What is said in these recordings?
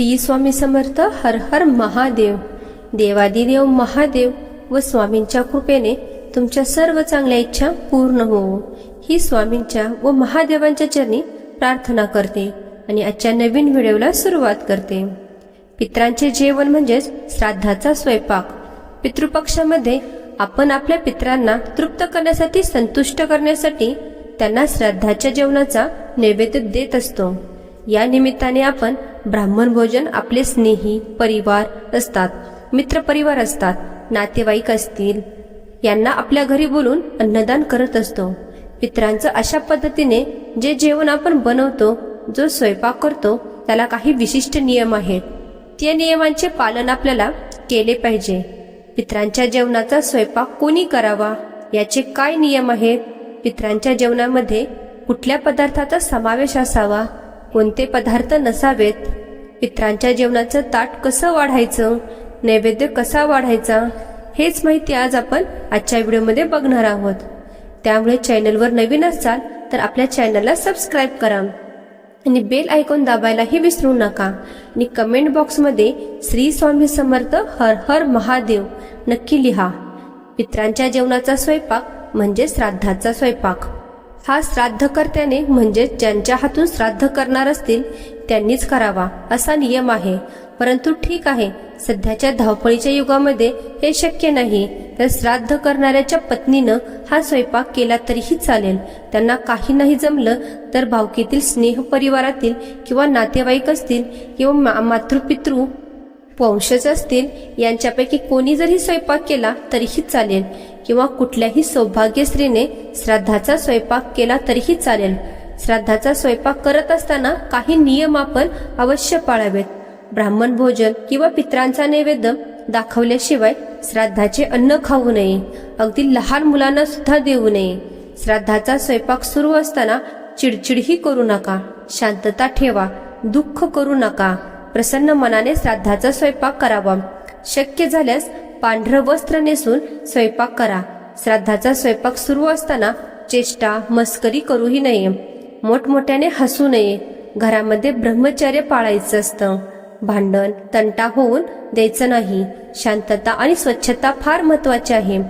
श्री स्वामी समर्थ हर हर महादेव. देवादिदेव महादेव व स्वामींच्या कृपेने तुमच्या सर्व चांगल्या इच्छा पूर्ण होवो ही स्वामींच्या व महादेवांच्या चरणी प्रार्थना करते आणि आजच्या नवीन व्हिडिओला सुरुवात करते. पित्रांचे जेवण म्हणजेच श्राद्धाचा स्वयंपाक. पितृपक्षामध्ये आपण आपल्या पित्रांना तृप्त करण्यासाठी संतुष्ट करण्यासाठी त्यांना श्राद्धाच्या जेवणाचा नैवेद्य देत असतो. या निमित्ताने आपण ब्राह्मण भोजन आपले स्नेही परिवार असतात मित्र परिवार असतात नातेवाईक असतील. यांना आपल्या घरी बोलून अन्नदान करत असतो. मित्रांचं अशा पद्धतीने जे जेवण आपण बनवतो जो स्वयंपाक करतो त्याला काही विशिष्ट नियम आहेत. त्या नियमांचे पालन आपल्याला केले पाहिजे. पित्रांच्या जेवणाचा स्वयंपाक कोणी करावा याचे काय नियम आहेत? पित्रांच्या जेवणामध्ये कुठल्या पदार्थाचा समावेश असावा? कोणते पदार्थ नसावेत? पित्रांच्या जेवणाचं ताट कसं वाढायचं? नैवेद्य कसा वाढायचा? हेच माहिती आज आपण आजच्या व्हिडिओमध्ये बघणार आहोत. त्यामुळे चॅनलवर नवीन असाल तर आपल्या चॅनलला सबस्क्राईब करा आणि बेल आयकॉन दाबायलाही विसरू नका. आणि कमेंट बॉक्समध्ये श्री स्वामी समर्थ हर हर महादेव नक्की लिहा. पित्रांच्या जेवणाचा स्वयंपाक म्हणजे श्राद्धाचा स्वयंपाक. हा श्राद्धकर्त्याने म्हणजे ज्यांच्या हातून श्राद्ध करणार असतील त्यांनीच करावा असा नियम आहे. परंतु ठीक आहे सध्याच्या धावपळीच्या युगामध्ये हे शक्य नाही. तर श्राद्ध करणाऱ्याच्या पत्नीनं हा स्वयंपाक केला तरीही चालेल. त्यांना काही नाही जमलं तर भावकीतील स्नेह परिवारातील किंवा नातेवाईक असतील किंवा मा- मातृपितृ वंशज असतील यांच्यापैकी कोणी जरी स्वयंपाक केला तरीही चालेल. किंवा कुठल्याही सौभाग्य स्त्रीने श्राद्धाचा स्वयंपाक केला तरीही चालेल. श्राद्धाचा स्वयंपाक करत असताना काही नियम आपण अवश्य पाळावेत. ब्राह्मण भोजन किंवा पित्रांचा नैवेद्य दाखवल्याशिवाय श्राद्धाचे अन्न खाऊ नये. अगदी लहान मुलांना सुद्धा देऊ नये. श्राद्धाचा स्वयंपाक सुरू असताना चिडचिडही करू नका. शांतता ठेवा. दुःख करू नका. प्रसन्न मनाने श्राद्धाचा स्वयंपाक करावा. शक्य झाल्यास पांढरं वस्त्र नेसून स्वयंपाक करा. श्राद्धाचा स्वयंपाक सुरू असताना चेष्टा मस्करी करूही नये. मोठमोठ्याने हसू नये. घरामध्ये ब्रह्मचर्य पाळायचं असतं. भांडण तंटा होऊन द्यायचं नाही. शांतता आणि स्वच्छता फार महत्वाची आहे.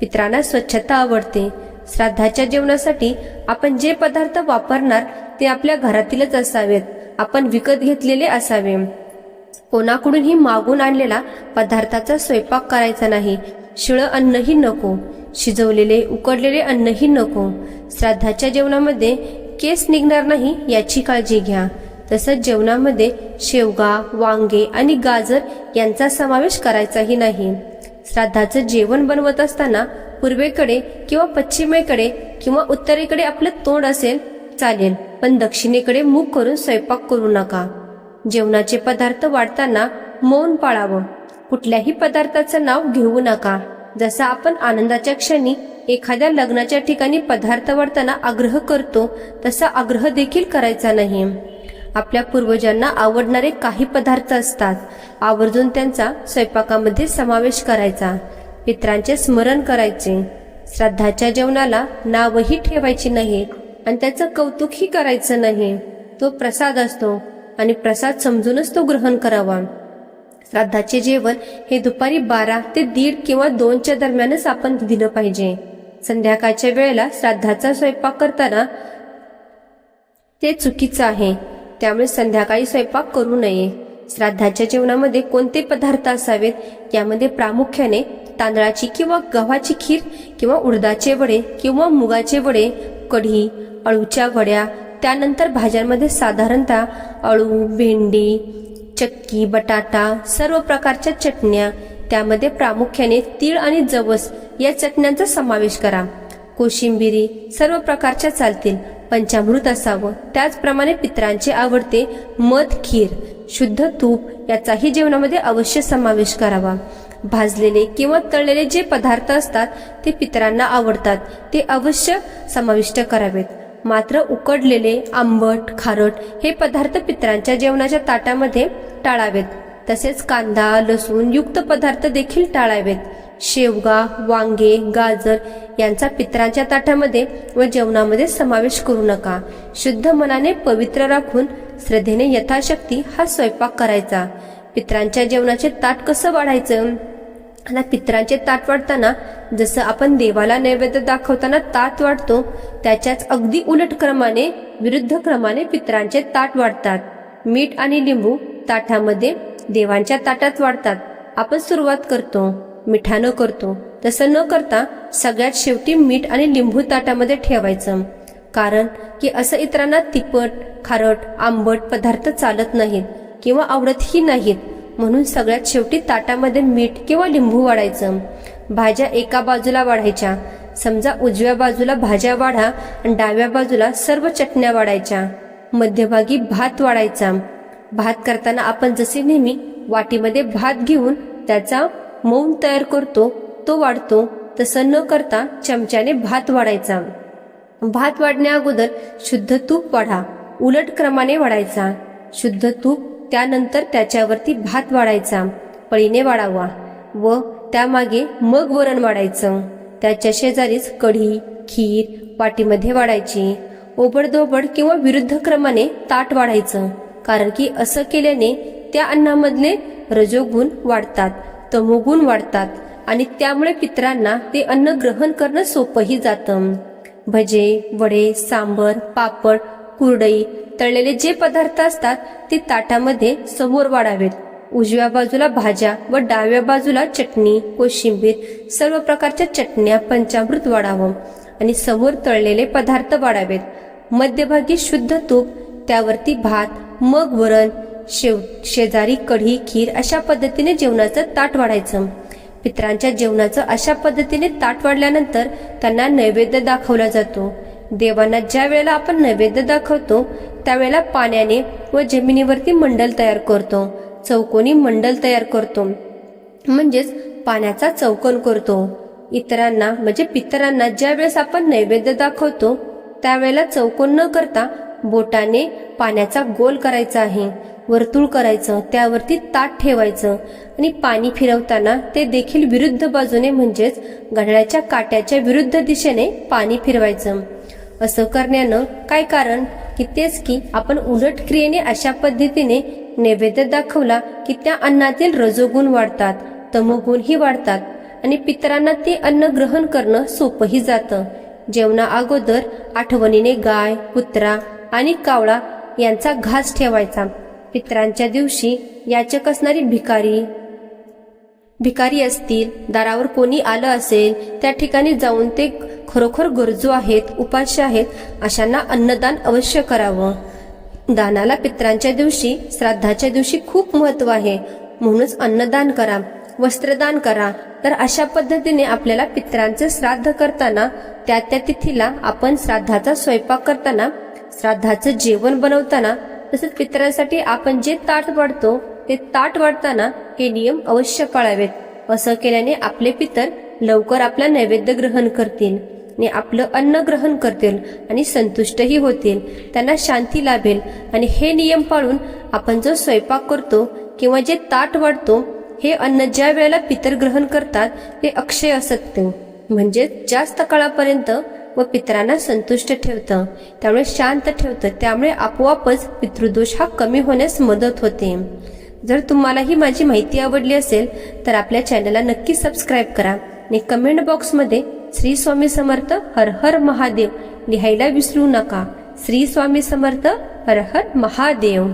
पित्रांना स्वच्छता आवडते. श्राद्धाच्या जेवणासाठी आपण जे पदार्थ वापरणार ते आपल्या घरातीलच असावेत. आपण विकत घेतलेले असावे. कोणाकडूनही मागून आणलेला पदार्थाचा स्वयंपाक करायचा नाही. शिळं अन्नही नको. शिजवलेले उकडलेले अन्नही नको. श्राद्धाच्या जेवणामध्ये केस निघणार नाही याची काळजी घ्या. तसंच जेवणामध्ये शेवगा वांगे आणि गाजर यांचा समावेश करायचाही नाही. श्राद्धाचं जेवण बनवत असताना पूर्वेकडे किंवा पश्चिमेकडे किंवा उत्तरेकडे आपलं तोंड असेल चालेल. पण दक्षिणेकडे मुख करून स्वयंपाक करू नका. जेवणाचे पदार्थ वाढताना मौन पाळावं. कुठल्याही पदार्थाचं नाव घेऊ नका. जसा आपण आनंदाच्या क्षणी एखाद्या लग्नाच्या ठिकाणी पदार्थ वाढताना आग्रह करतो तसा आग्रह देखील करायचा नाही. आपल्या पूर्वजांना आवडणारे काही पदार्थ असतात. आवर्जून त्यांचा स्वयंपाकामध्ये समावेश करायचा. पित्रांचे स्मरण करायचे. श्राद्धाच्या जेवणाला नावही ठेवायची नाही आणि त्याचं कौतुकही करायचं नाही. तो प्रसाद असतो. आणि प्रसाद समजूनच तो ग्रहण करावा. श्राद्धाचे जेवण हे दुपारी बारा ते दीड किंवा दोनच्या दरम्यानच आपण दिलं पाहिजे. संध्याकाळच्या वेळेला श्राद्धाचा स्वयंपाक करताना ते चुकीचं आहे. त्यामुळे संध्याकाळी स्वयंपाक करू नये. श्राद्धाच्या जेवणामध्ये कोणते पदार्थ असावेत? यामध्ये प्रामुख्याने तांदळाची किंवा गव्हाची खीर किंवा उडदाचे वडे किंवा मुगाचे वडे कढी अळूच्या वड्या त्यानंतर भाज्यांमध्ये साधारणतः अळू भेंडी चक्की बटाटा सर्व प्रकारच्या चटण्या त्यामध्ये प्रामुख्याने तीळ आणि जवस या चटण्यांचा समावेश करा. कोशिंबिरी सर्व प्रकारच्या चालतील. पंचामृत असावं. त्याचप्रमाणे पित्रांचे आवडते मध खीर शुद्ध तूप याचाही जेवणामध्ये अवश्य समावेश करावा. भाजलेले किंवा तळलेले जे पदार्थ असतात ते पितरांना आवडतात ते अवश्य समाविष्ट करावेत. मात्र उकडलेले आंबट खारट हे पदार्थ पितरांच्या जेवणाच्या ताटामध्ये टाळावेत. तसेच कांदा लसूण युक्त पदार्थ देखील टाळावेत. शेवगा वांगे गाजर यांचा पित्रांच्या ताटामध्ये व जेवणामध्ये समावेश करू नका. शुद्ध मनाने पवित्र राखून श्रद्धेने यथाशक्ती हा स्वयंपाक करायचा. पित्रांच्या जेवणाचे ताट कसं वाढायचं? आता पित्रांचे ताट वाढताना जसं आपण देवाला नैवेद्य दाखवताना ताट वाढतो त्याच्याच अगदी उलट क्रमाने विरुद्ध क्रमाने पित्रांचे ताट वाढतात. मीठ आणि लिंबू ताटामध्ये देवांच्या ताटात वाढतात. आपण सुरुवात करतो मिठानं करतो. तसं न करता सगळ्यात शेवटी मीठ आणि लिंबू ताटामध्ये ठेवायचं. कारण की असं इतरांना तिखट खारट आंबट पदार्थ चालत नाहीत किंवा आवडतही नाहीत. म्हणून सगळ्यात शेवटी ताटामध्ये मीठ किंवा लिंबू वाढायचं. भाज्या एका बाजूला वाढायच्या. समजा उजव्या बाजूला भाज्या वाढा आणि डाव्या बाजूला सर्व चटण्या वाढायच्या. मध्यभागी भात वाढायचा. भात करताना आपण जसे नेहमी वाटीमध्ये भात घेऊन त्याचा मौन तयार करतो तो वाढतो. तसं न करता चमच्याने भात वाढायचा. भात वाढण्या अगोदर शुद्ध तूप वाढा. उलट क्रमाने वाढायचा. शुद्ध तूप त्यानंतर त्याच्यावरती भात वाढायचा पळीने वाढावा व त्यामागे मग वरण वाढायचं. त्याच्या शेजारीच कढी खीर वाटीमध्ये वाढायची. ओबडधोबड किंवा विरुद्ध क्रमाने ताट वाढायचं कारण की असं केल्याने त्या अन्नामधले रजोगुण वाढतात तमोगुण वाढतात आणि त्यामुळे पित्रांना ते अन्न ग्रहण करणं सोपंही जातं. भजे वडे सांबर पापड कुरडई तळलेले जे पदार्थ असतात ते ताटामध्ये समोर वाढावेत. उजव्या बाजूला भाज्या व डाव्या बाजूला चटणी कोशिंबीर सर्व प्रकारच्या चटण्या पंचामृत वाढावं आणि समोर तळलेले पदार्थ वाढावेत. मध्यभागी शुद्ध तूप त्यावरती भात मग वरण शेव शेजारी कढी खीर अशा पद्धतीने जेवणाचं ताट वाढायचं. पित्रांच्या जेवणाचं अशा पद्धतीने ताट वाढल्यानंतर त्यांना नैवेद्य दाखवला जातो. देवांना ज्या वेळेला आपण नैवेद्य दाखवतो त्यावेळेला पाण्याने व जमिनीवरती मंडल तयार करतो. चौकोनी मंडल तयार करतो. म्हणजेच पाण्याचा चौकोन करतो. इतरांना म्हणजे पितरांना ज्या वेळेस आपण नैवेद्य दाखवतो त्यावेळेला चौकोन न करता बोटाने पाण्याचा गोल करायचा आहे. वर्तुळ करायचं त्यावरती ताट ठेवायचं आणि पाणी फिरवताना ते देखील विरुद्ध बाजूने म्हणजेच घड्याळाच्या काट्याच्या विरुद्ध दिशेने पाणी फिरवायचं. असं करण्यानं काय कारण? की तेच की आपण उलट क्रियेने अशा पद्धतीने नैवेद्य दाखवला की त्या अन्नातील रजोगुण वाढतात तमोगुणही वाढतात आणि पितरांना ते अन्न ग्रहण करणं सोपंही जातं. जेवणा अगोदर आठवणीने गाय कुत्रा आणि कावळा यांचा घास ठेवायचा. पित्रांच्या दिवशी याचक असणारी भिकारी भिकारी असतील दारावर कोणी आलं असेल त्या ठिकाणी जाऊन ते खरोखर गरजू आहेत उपास्य आहेत अशांना अन्नदान अवश्य करावं. दानाला पित्रांच्या दिवशी श्राद्धाच्या दिवशी खूप महत्त्व आहे. म्हणूनच अन्नदान करा वस्त्रदान करा. तर अशा पद्धतीने आपल्याला पित्रांचे श्राद्ध करताना त्या त्या तिथीला आपण श्राद्धाचा स्वयंपाक करताना श्राद्धाचं जेवण बनवताना तसंच पित्रांसाठी आपण जे ताट वाढतो ते ताट वाढताना हे नियम अवश्य पाळावेत. असं केल्याने आपले पितर लवकर आपला नैवेद्य ग्रहण करतील आणि आपलं अन्न ग्रहण करतील आणि संतुष्टही होतील. त्यांना शांती लाभेल. आणि हे नियम पाळून आपण जो स्वयंपाक करतो किंवा जे ताट वाढतो हे अन्न ज्या वेळेला पितर ग्रहण करतात ते अक्षय असतं. म्हणजे जास्त काळापर्यंत व पितरांना संतुष्ट ठेवतं. त्यामुळे शांत ठेवतं. त्यामुळे आपोआपच पितृदोष हा कमी होण्यास मदत होते. जर तुम्हाला ही माझी माहिती आवडली असेल तर आपल्या चॅनलला नक्की सबस्क्राईब करा आणि कमेंट बॉक्समध्ये श्री स्वामी समर्थ हर हर महादेव लिहायला विसरू नका. श्री स्वामी समर्थ हर हर महादेव.